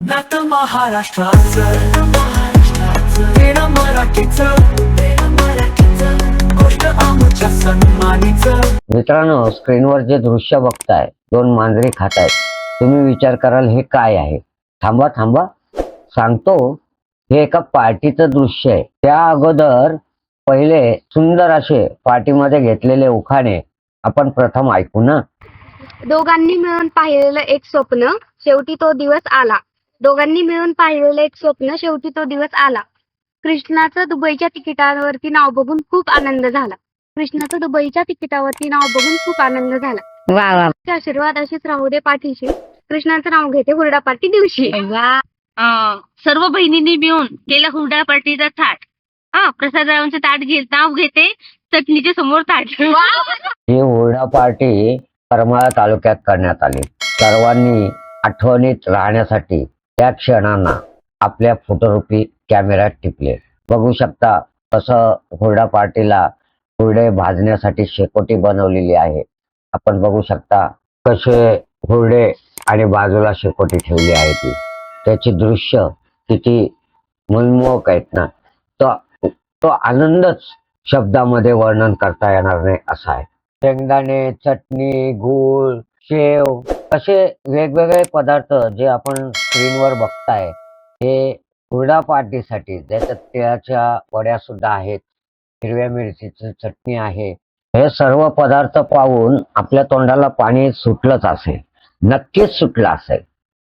नातं महाराष्ट्राचं. वेणं मराठीचं. गोष्ट आमच्या सन्मानीचं. मित्रांनो स्क्रीनवर जे दृश्य बघताय दोन मांजरी खात आहेत तुम्ही विचार कराल हे काय आहे? थांबा थांबा. सांगतो हे एका पार्टीचं दृश्य आहे. त्या अगोदर पहिले सुंदर असे पार्टीमध्ये घेतलेले उखाणे आपण प्रथम ऐकू ना? दोघांनी मिळून पाहिलेलं एक स्वप्न शेवटी तो दिवस आला. दोघांनी मिळून पाहिलेलं एक स्वप्न शेवटी तो दिवस आला. कृष्णाचं दुबईच्या तिकिटावरती नाव बघून खूप आनंद झाला. कृष्णाचं दुबईच्या तिकिटावरती नाव बघून खूप आनंद झाला. वा वा. आशीर्वाद अशीच राहू दे पाठीशी. कृष्णाचं नाव घेते हुरडा पार्टी दिवशी. सर्व बहिणींनी मिळून केला हुरडा पार्टीचा थाट. हा प्रसादरावांचं ताट घे नाव घेते चटणीच्या समोर ताट. ही हुरडा पार्टी करमाळा तालुक्यात करण्यात आली. सर्वांनी आठवणीत राहण्यासाठी त्या क्षणांना आपल्या फोटोरूपी कॅमेऱ्यात टिपले. बघू शकता कसं हुरडा पार्टीला हुरडे भाजण्यासाठी शेकोटी बनवलेली आहे. आपण बघू शकता कसे हुरडे आणि बाजूला शेकोटी ठेवली आहे ती. त्याची दृश्य किती मनमोहक आहेत ना. तो तो आनंदच शब्दामध्ये वर्णन करता येणार नाही असा आहे. शेंगदाणे चटणी गूळ शेव असे वेगवेगळे पदार्थ जे आपण स्क्रीनवर बघताय हे हुरडा पार्टीसाठी ज्याच्यात तिळाच्या वड्या सुद्धा आहेत हिरव्या मिरचीची चटणी आहे हे सर्व पदार्थ पाहून आपल्या तोंडाला पाणी सुटलंच असेल. नक्कीच सुटलं असेल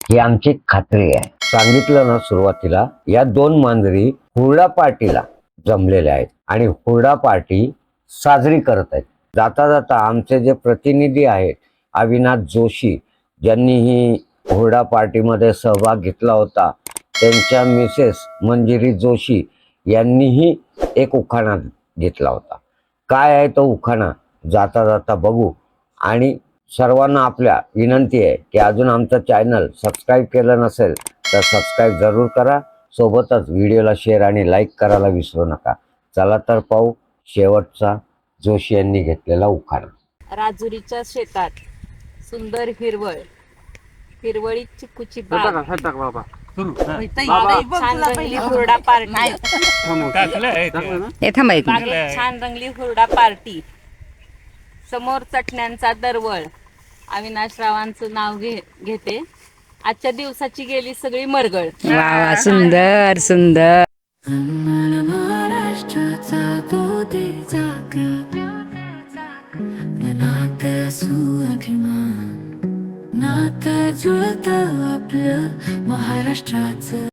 ही आमची खात्री आहे. सांगितलं ना सुरुवातीला या दोन मांजरी हुरडा पार्टीला जमलेल्या आहेत आणि हुरडा पार्टी साजरी करत आहेत. जाता जाता आमचे जे प्रतिनिधी आहेत अविनाश जोशी ज्यांनी ही हुरडा पार्टीमध्ये सहभाग घेतला होता. त्यांच्या मिसेस मंजिरी जोशी यांनीही एक उखाणा घेतला होता. काय आहे तो उखाणा? जाता जाता बघू. आणि सर्वांना आपल्या विनंती आहे की अजून आमचं चॅनल सबस्क्राईब केलं नसेल तर सबस्क्राईब जरूर करा. सोबतच व्हिडिओला शेअर आणि लाईक करायला विसरू नका. चला तर पाहू शेवटचा जोशी यांनी घेतलेला उखाणा. राजुरीच्या शेतात सुंदर हिरवळ. हिरवळीत चिकूची बाग. बागेत छान रंगली हुरडा पार्टी. हे थांबा एक मिनिट. बागेत छान रंगली हुरडा पार्टी. समोर चटण्यांचा दरवळ. अविनाश रावांचं नाव घे घेते. आजच्या दिवसाची गेली सगळी मरगळ. वा वा सुंदर सुंदर. महाराष्ट्राचा गोदीचा सुअभिमान नात जुळत आपलं महाराष्ट्राचं